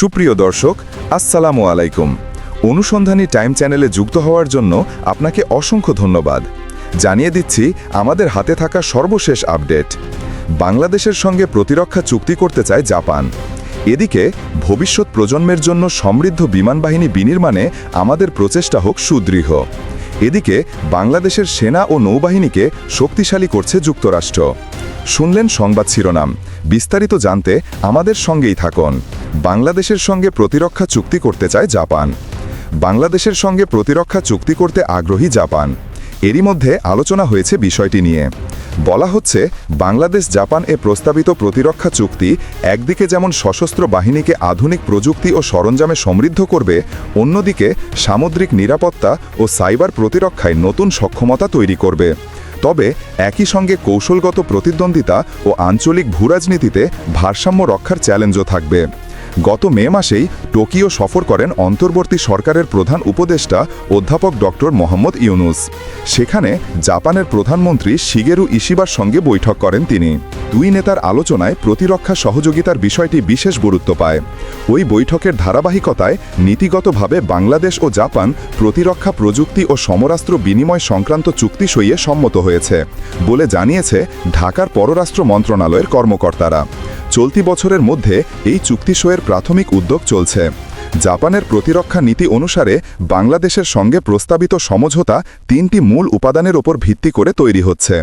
সুপ্রিয় দর্শক, আসসালামু আলাইকুম। অনুসন্ধানী টাইম চ্যানেলে যুক্ত হওয়ার জন্য আপনাকে অসংখ্য ধন্যবাদ। জানিয়ে দিচ্ছি, আমাদের হাতে থাকা সর্বশেষ আপডেট। বাংলাদেশের সঙ্গে প্রতিরক্ষা চুক্তি করতে চায় জাপান। এদিকে, ভবিষ্যৎ প্রজন্মের জন্য সমৃদ্ধ বিমান বাহিনী বিনির্মাণে আমাদের প্রচেষ্টা হোক সুদৃঢ়। এদিকে, বাংলাদেশের সেনা ও নৌবাহিনীকে শক্তিশালী করছে যুক্তরাষ্ট্র। শুনলেন সংবাদ শিরোনাম। বিস্তারিত জানতে আমাদের সঙ্গেই থাকুন। বাংলাদেশের সঙ্গে প্রতিরক্ষা চুক্তি করতে চায় জাপান। বাংলাদেশের সঙ্গে প্রতিরক্ষা চুক্তি করতে আগ্রহী জাপান। এরই মধ্যে আলোচনা হয়েছে বিষয়টি নিয়ে। বলা হচ্ছে, বাংলাদেশ জাপান এ প্রস্তাবিত প্রতিরক্ষা চুক্তি একদিকে যেমন সশস্ত্র বাহিনীকে আধুনিক প্রযুক্তি ও সরঞ্জামে সমৃদ্ধ করবে, অন্যদিকে সামুদ্রিক নিরাপত্তা ও সাইবার প্রতিরক্ষায় নতুন সক্ষমতা তৈরি করবে। তবে একই সঙ্গে কৌশলগত প্রতিদ্বন্দ্বিতা ও আঞ্চলিক ভূরাজনীতিতে ভারসাম্য রক্ষার চ্যালেঞ্জও থাকবে। গত মে মাসেই টোকিও সফর করেন অন্তর্বর্তী সরকারের প্রধান উপদেষ্টা অধ্যাপক ডক্টর মোহাম্মদ ইউনুস। সেখানে জাপানের প্রধানমন্ত্রী শিগেরু ইশিবার সঙ্গে বৈঠক করেন তিনি। দুই নেতার আলোচনায় প্রতিরক্ষা সহযোগিতার বিষয়টি বিশেষ গুরুত্ব পায়। ওই বৈঠকের ধারাবাহিকতায় নীতিগতভাবে বাংলাদেশ ও জাপান প্রতিরক্ষা প্রযুক্তি ও সমরাস্ত্র বিনিময় সংক্রান্ত চুক্তি সইয়ে সম্মত হয়েছে বলে জানিয়েছে ঢাকার পররাষ্ট্র মন্ত্রণালয়ের কর্মকর্তারা। চলতি বছরের মধ্যে এই চুক্তি সইয়ের প্রাথমিক উদ্যোগ চলছে। জাপানের প্রতিরক্ষা নীতি অনুসারে বাংলাদেশের সঙ্গে প্রস্তাবিত সমঝোতা তিনটি মূল উপাদানের ওপর ভিত্তি করে তৈরি হচ্ছে।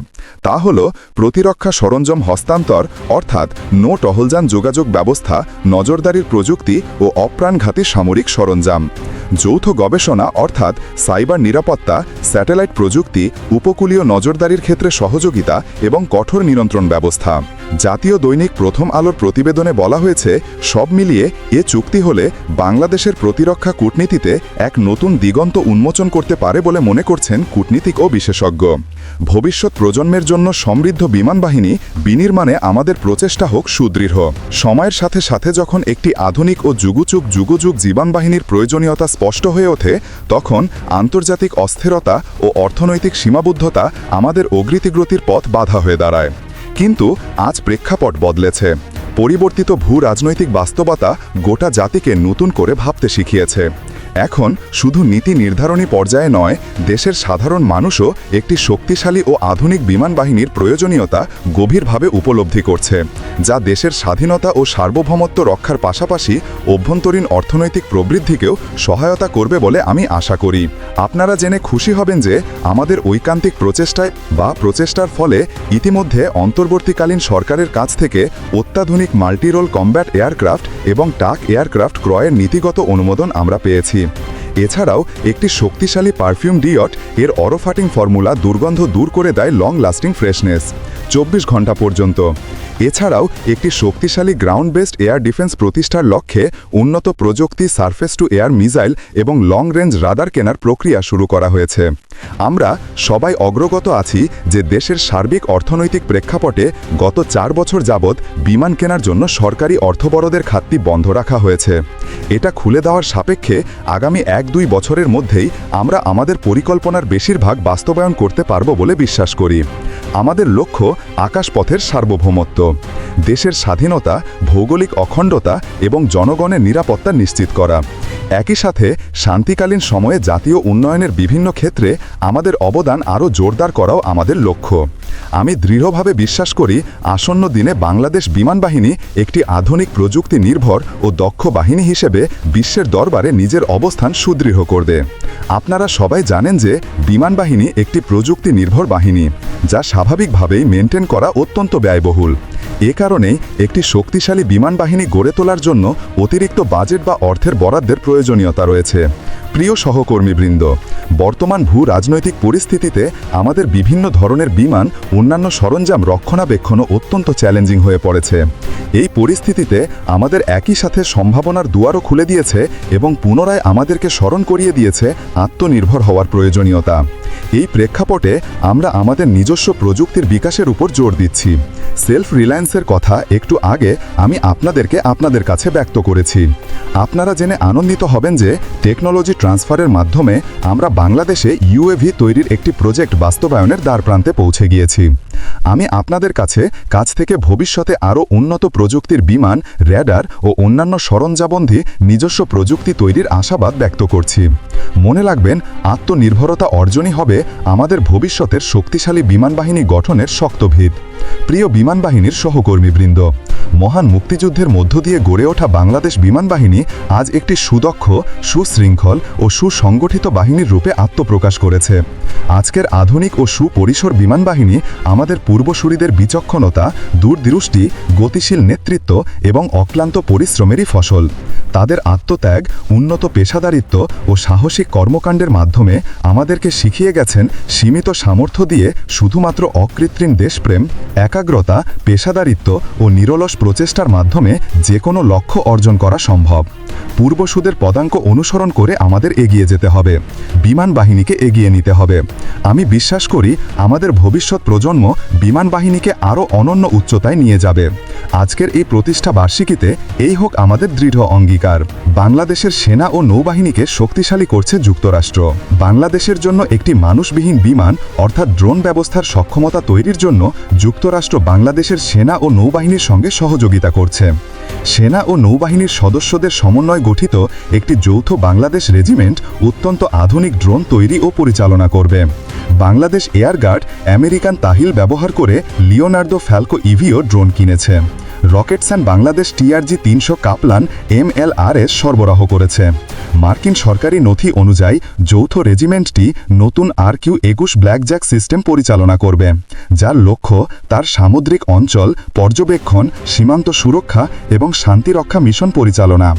তা হল প্রতিরক্ষা সরঞ্জাম হস্তান্তর, অর্থাৎ নো টহলযান যোগাযোগ ব্যবস্থা, নজরদারির প্রযুক্তি ও অপ্রাণঘাতী সামরিক সরঞ্জাম। যৌথ গবেষণা অর্থাৎ সাইবার নিরাপত্তা, স্যাটেলাইট প্রযুক্তি, উপকূলীয় নজরদারির ক্ষেত্রে সহযোগিতা এবং কঠোর নিয়ন্ত্রণ ব্যবস্থা। জাতীয় দৈনিক প্রথম আলোর প্রতিবেদনে বলা হয়েছে, সব মিলিয়ে এ চুক্তি হলে বাংলাদেশের প্রতিরক্ষা কূটনীতিতে এক নতুন দিগন্ত উন্মোচন করতে পারে বলে মনে করছেন কূটনীতিক ও বিশেষজ্ঞ। ভবিষ্যৎ প্রজন্মের জন্য সমৃদ্ধ বিমান বাহিনী বিনির্মাণে আমাদের প্রচেষ্টা হোক সুদৃঢ়। সময়ের সাথে সাথে যখন একটি আধুনিক ও যুগুচুক যুগযুগ জীবন বাহিনীর প্রয়োজনীয়তা স্পষ্ট হয়ে ওঠে, তখন আন্তর্জাতিক অস্থিরতা ও অর্থনৈতিক সীমাবদ্ধতা আমাদের অগ্রিতিগ্রতির পথ বাধা হয়ে দাঁড়ায়। কিন্তু আজ প্রেক্ষাপট বদলেছে। পরিবর্তিত ভূ রাজনৈতিক বাস্তবতা গোটা জাতিকে নতুন করে ভাবতে শিখিয়েছে। এখন শুধু নীতি নির্ধারণী পর্যায়ে নয়, দেশের সাধারণ মানুষও একটি শক্তিশালী ও আধুনিক বিমান বাহিনীর প্রয়োজনীয়তা গভীরভাবে উপলব্ধি করছে, যা দেশের স্বাধীনতা ও সার্বভৌমত্ব রক্ষার পাশাপাশি অভ্যন্তরীণ অর্থনৈতিক প্রবৃদ্ধিকেও সহায়তা করবে বলে আমি আশা করি। আপনারা জেনে খুশি হবেন যে আমাদের ঐকান্তিক প্রচেষ্টায় বা প্রচেষ্টার ফলে ইতিমধ্যে অন্তর্বর্তীকালীন সরকারের কাছ থেকে অত্যাধুনিক মাল্টিরোল কম্ব্যাট এয়ারক্রাফট এবং টাক এয়ারক্রাফট ক্রয়ের নীতিগত অনুমোদন আমরা পেয়েছি। you. এছাড়াও একটি শক্তিশালী পারফিউম ডিয়ট এর অরোফাটিং ফর্মুলা দুর্গন্ধ দূর করে দেয় লং লাস্টিং ফ্রেশনেস চব্বিশ ঘণ্টা পর্যন্ত। এছাড়াও একটি শক্তিশালী গ্রাউন্ড বেসড এয়ার ডিফেন্স প্রতিষ্ঠার লক্ষ্যে উন্নত প্রযুক্তি সারফেস টু এয়ার মিসাইল এবং লং রেঞ্জ রাদার কেনার প্রক্রিয়া শুরু করা হয়েছে। আমরা সবাই অগ্রগত আছি যে দেশের সার্বিক অর্থনৈতিক প্রেক্ষাপটে গত চার বছর যাবৎ বিমান কেনার জন্য সরকারি অর্থবরদের খাতটি বন্ধ রাখা হয়েছে। এটা খুলে দেওয়ার সাপেক্ষে আগামী এক দুই বছরের মধ্যেই আমরা আমাদের পরিকল্পনার বেশিরভাগ বাস্তবায়ন করতে পারব বলে বিশ্বাস করি। আমাদের লক্ষ্য আকাশপথের সার্বভৌমত্ব। দেশের স্বাধীনতা, ভৌগোলিক অখণ্ডতা এবং জনগণের নিরাপত্তা নিশ্চিত করা। একই সাথে শান্তিকালীন সময়ে জাতীয় উন্নয়নের বিভিন্ন ক্ষেত্রে আমাদের অবদান আরও জোরদার করাও আমাদের লক্ষ্য। আমি দৃঢ়ভাবে বিশ্বাস করি আসন্ন দিনে বাংলাদেশ বিমান বাহিনী একটি আধুনিক প্রযুক্তি নির্ভর ও দক্ষ বাহিনী হিসেবে বিশ্বের দরবারে নিজের অবস্থান সুদৃঢ় করবে। আপনারা সবাই জানেন যে বিমান বাহিনী একটি প্রযুক্তি নির্ভর বাহিনী, যা স্বাভাবিকভাবেই মেনটেন করা অত্যন্ত ব্যয়বহুল। এ কারণেই একটি শক্তিশালী বিমান বাহিনী গড়ে তোলার জন্য অতিরিক্ত বাজেট বা অর্থের বরাদ্দের প্রয়োজনীয়তা রয়েছে। প্রিয় সহকর্মীবৃন্দ, বর্তমান ভূ রাজনৈতিক পরিস্থিতিতে আমাদের বিভিন্ন ধরনের বিমান, অন্যান্য সরঞ্জাম রক্ষণাবেক্ষণও অত্যন্ত চ্যালেঞ্জিং হয়ে পড়েছে। এই পরিস্থিতিতে আমাদের একই সাথে সম্ভাবনার দুয়ারও খুলে দিয়েছে এবং পুনরায় আমাদেরকে স্মরণ করিয়ে দিয়েছে আত্মনির্ভর হওয়ার প্রয়োজনীয়তা। এই প্রেক্ষাপটে আমরা আমাদের নিজস্ব প্রযুক্তির বিকাশের উপর জোর দিচ্ছি। সেলফ রিলায়েন্সের কথা একটু আগে আমি আপনাদেরকে আপনাদের কাছে ব্যক্ত করেছি। আপনারা জেনে আনন্দিত হবেন যে টেকনোলজি ট্রান্সফারের মাধ্যমে আমরা বাংলাদেশে ইউএভি তৈরির একটি প্রজেক্ট বাস্তবায়নের দ্বারপ্রান্তে পৌঁছে গিয়েছি। আমি আপনাদের কাছে কাছ থেকে ভবিষ্যতে আরও উন্নত প্রযুক্তির বিমান র্যাডার ও অন্যান্য সরঞ্জাবন্ধী নিজস্ব প্রযুক্তি তৈরির আশাবাদ ব্যক্ত করছি। মনে রাখবেন, আত্মনির্ভরতা অর্জনই হবে আমাদের ভবিষ্যতের শক্তিশালী বিমান বাহিনী গঠনের শক্ত ভিত প্রিয় বিমান বাহিনীর সহকর্মীবৃন্দ মহান মুক্তিযুদ্ধের মধ্য দিয়ে গড়ে ওঠা বাংলাদেশ বিমান বাহিনী আজ একটি সুদক্ষ, সুশৃঙ্খল ও সুসংগঠিত বাহিনীর রূপে আত্মপ্রকাশ করেছে। আজকের আধুনিক ও সুপরিসর বিমান বাহিনী আমাদের পূর্বসূরিদের বিচক্ষণতা, দূরদৃষ্টি, গতিশীল নেতৃত্ব এবং অক্লান্ত পরিশ্রমেরই ফসল। তাদের আত্মত্যাগ, উন্নত পেশাদারিত্ব ও সাহসিক কর্মকাণ্ডের মাধ্যমে আমাদেরকে শিখিয়ে গেছেন সীমিত সামর্থ্য দিয়ে শুধুমাত্র অকৃত্রিম দেশপ্রেম, একাগ্রতা, পেশাদারিত্ব ও নিরলস প্রচেষ্টার মাধ্যমে যে কোনো লক্ষ্য অর্জন করা সম্ভব। পূর্বসূদের পদাঙ্ক অনুসরণ করে আমাদের এগিয়ে যেতে হবে। বিমান বাহিনীকে এগিয়ে নিতে হবে। আমি বিশ্বাস করি, আমাদের ভবিষ্যৎ প্রজন্ম বিমান বাহিনীকে আরও অনন্য উচ্চতায় নিয়ে যাবে। আজকের এই প্রতিষ্ঠা বার্ষিকীতে এই হোক আমাদের দৃঢ় অঙ্গীকার বাংলাদেশের সেনা ও নৌবাহিনীকে শক্তিশালী করছে যুক্তরাষ্ট্র। বাংলাদেশের জন্য একটি মানুষবিহীন বিমান, অর্থাৎ ড্রোন ব্যবস্থার সক্ষমতা তৈরির জন্য যুক্তরাষ্ট্র বাংলাদেশের সেনা ও নৌবাহিনীর সঙ্গে সহযোগিতা করছে। সেনা ও নৌবাহিনীর সদস্যদের সমন্বয় গঠিত একটি যৌথ বাংলাদেশ রেজিমেন্ট অত্যন্ত আধুনিক ড্রোন তৈরি ও পরিচালনা করবে। বাংলাদেশ এয়ারগার্ড, আমেরিকান তাহিল ব্যবহার করে লিওনার্দো ফ্যালকো ইভিও ড্রোন কিনেছে। রকেটস অ্যান্ড বাংলাদেশ টিআরজি তিনশো কাপলান এমএলআরএস সরবরাহ করেছে। মার্কিন সরকারি নথি অনুযায়ী, যৌথ রেজিমেন্টটি নতুন আর কিউ একুশ ব্ল্যাকজ্যাক সিস্টেম পরিচালনা করবে, যার লক্ষ্য তার সামুদ্রিক অঞ্চল, পর্যবেক্ষণ, সীমান্ত সুরক্ষা এবং শান্তিরক্ষা মিশন পরিচালনা।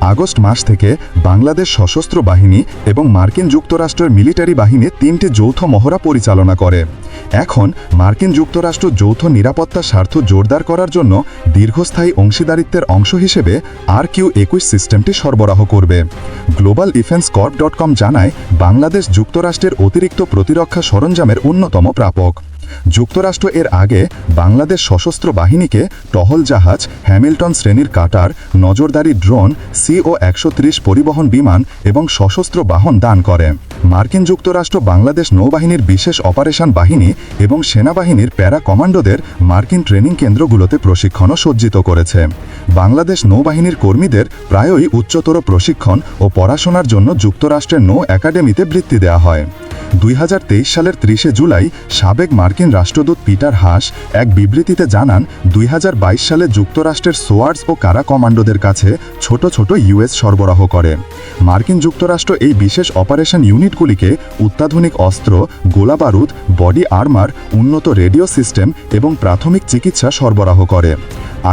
আগস্ট মাস থেকে বাংলাদেশ সশস্ত্র বাহিনী এবং মার্কিন যুক্তরাষ্ট্রের মিলিটারি বাহিনী তিনটি যৌথ মহড়া পরিচালনা করে। এখন মার্কিন যুক্তরাষ্ট্র যৌথ নিরাপত্তা স্বার্থ জোরদার করার জন্য দীর্ঘস্থায়ী অংশীদারিত্বের অংশ হিসেবে আর কিউ একুশ সিস্টেমটি সরবরাহ করবে। Global Defence Corp dot com জানায়, বাংলাদেশ যুক্তরাষ্ট্রের অতিরিক্ত প্রতিরক্ষা সরঞ্জামের অন্যতম প্রাপক। যুক্তরাষ্ট্র এর আগে বাংলাদেশ সশস্ত্র বাহিনীকে টহল জাহাজ হ্যামিল্টন শ্রেণির কাটার নজরদারি ড্রোন সিও একশো ত্রিশ পরিবহন বিমান এবং সশস্ত্র বাহন দান করে। মার্কিন যুক্তরাষ্ট্র বাংলাদেশ নৌবাহিনীর বিশেষ অপারেশন বাহিনী এবং সেনাবাহিনীর প্যারা কমান্ডোদের মার্কিন ট্রেনিং কেন্দ্রগুলোতে প্রশিক্ষণও সজ্জিত করেছে। বাংলাদেশ নৌবাহিনীর কর্মীদের প্রায়ই উচ্চতর প্রশিক্ষণ ও পড়াশোনার জন্য যুক্তরাষ্ট্রের নৌ একাডেমিতে বৃত্তি দেওয়া হয়। দুই হাজার তেইশ সালের ত্রিশে জুলাই সাবেক মার্কিন রাষ্ট্রদূত পিটার হাস এক বিবৃতিতে জানান, দুই হাজার বাইশ সালে যুক্তরাষ্ট্রের সোয়ার্স ও কারা কমান্ডোদের কাছে ছোট ছোট ইউএস সরবরাহ করে। মার্কিন যুক্তরাষ্ট্র এই বিশেষ অপারেশন ইউনিটগুলিকে অত্যাধুনিক অস্ত্র, গোলাবারুদ, বডি আর্মার, উন্নত রেডিও সিস্টেম এবং প্রাথমিক চিকিৎসা সরবরাহ করে।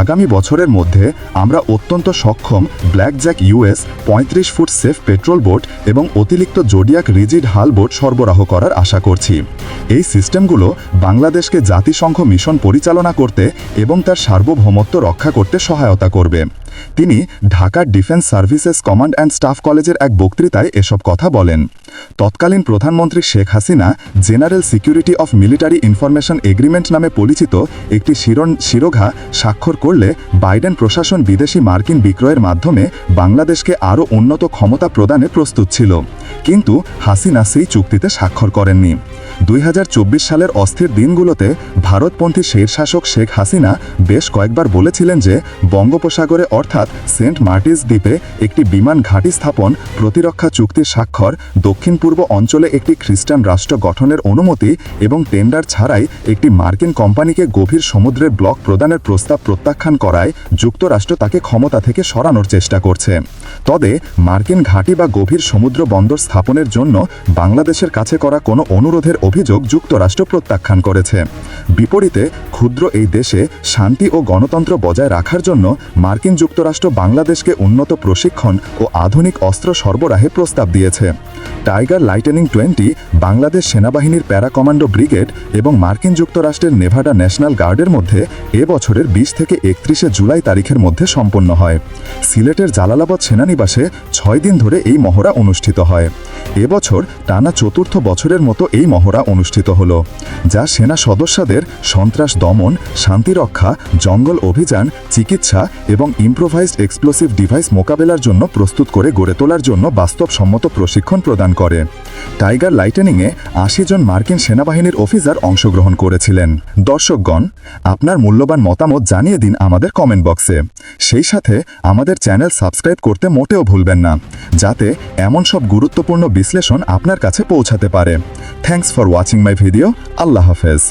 আগামী বছরের মধ্যে আমরা অত্যন্ত সক্ষম ব্ল্যাক জ্যাক ইউএস পঁয়ত্রিশ ফুট সেফ পেট্রোল বোট এবং অতিরিক্ত জোডিয়াক রিজিড হাল বোট সরবরাহ করার আশা করছি। এই সিস্টেমগুলো বাংলাদেশকে জাতিসংঘ মিশন পরিচালনা করতে এবং তার সার্বভৌমত্ব রক্ষা করতে সহায়তা করবে। তিনি ঢাকার Defence Services Command and Staff কলেজের এক বক্তৃতায় এসব কথা বলেন। তৎকালীন প্রধানমন্ত্রী Sheikh Hasina General Security of Military Information Agreement নামে পরিচিত একটি শিরণ শিরোঘা স্বাক্ষর করলে বাইডেন প্রশাসন বিদেশি মার্কিন বিক্রয়ের মাধ্যমে বাংলাদেশকে আরও উন্নত ক্ষমতা প্রদানে প্রস্তুত ছিল। কিন্তু হাসিনা সেই চুক্তিতে স্বাক্ষর করেননি। দুই হাজার চব্বিশ সালের অস্থির দিনগুলোতে ভারতপন্থী শাসক শেখ হাসিনা বেশ কয়েকবার বলেছিলেন যে বঙ্গোপসাগরে অর্থাৎ সেন্ট মার্টিস দ্বীপে একটি বিমান ঘাঁটি স্থাপন, প্রতিরক্ষা চুক্তির স্বাক্ষর দক্ষিণ পূর্ব অঞ্চলে একটি খ্রিস্টান রাষ্ট্র গঠনের অনুমতি এবং টেন্ডার ছাড়াই একটি মার্কিন কোম্পানিকে গভীর সমুদ্রের ব্লক প্রদানের প্রস্তাব প্রত্যাখ্যান করায় যুক্তরাষ্ট্র তাকে ক্ষমতা থেকে সরানোর চেষ্টা করছে। তবে মার্কিন ঘাঁটি বা গভীর সমুদ্র বন্দর স্থাপনের জন্য বাংলাদেশের কাছে করা কোনো অনুরোধের অভিযোগ যুক্তরাষ্ট্র প্রত্যাখ্যান করেছে। বিপরীতে, ক্ষুদ্র এই দেশে শান্তি ও গণতন্ত্র বজায় রাখার জন্য মার্কিন যুক্তরাষ্ট্র বাংলাদেশকে উন্নত প্রশিক্ষণ ও আধুনিক অস্ত্র সরবরাহে প্রস্তাব দিয়েছে। টাইগার লাইটেনিং টোয়েন্টি, বাংলাদেশ সেনাবাহিনীর প্যারা কমান্ডো ব্রিগেড এবং মার্কিন যুক্তরাষ্ট্রের নেভাডা ন্যাশনাল গার্ডের মধ্যে এ বছরের বিশ থেকে একত্রিশে জুলাই তারিখের মধ্যে সম্পন্ন হয়। সিলেটের জালালাবাদ সেনানিবাসে ছয় দিন ধরে এই মহড়া অনুষ্ঠিত হয়। এবছর টানা চতুর্থ বছরের মতো এই মহড়া অনুষ্ঠিত হলো, যা সেনা সদস্যদের সন্ত্রাস দমন শান্তিরক্ষা জঙ্গল অভিযান, চিকিৎসা এবং ইম্প্রোভাইজড এক্সপ্লোসিভ ডিভাইস মোকাবেলার জন্য প্রস্তুত করে গড়ে তোলার জন্য বাস্তবসম্মত প্রশিক্ষণ প্রদান করে। টাইগার লাইটেনিংয়ে আশি জন মার্কিন সেনাবাহিনীর অফিসার অংশগ্রহণ করেছিলেন। দর্শকগণ, আপনার মূল্যবান মতামত জানিয়ে দিন আমাদের কমেন্ট বক্সে। সেই সাথে আমাদের চ্যানেল সাবস্ক্রাইব করতে মোটেও ভুলবেন না, যাতে এমন সব গুরুত্বপূর্ণ বিশ্লেষণ আপনার কাছে পৌঁছাতে পারে। Thanks for watching my video আল্লাহ হাফেজ।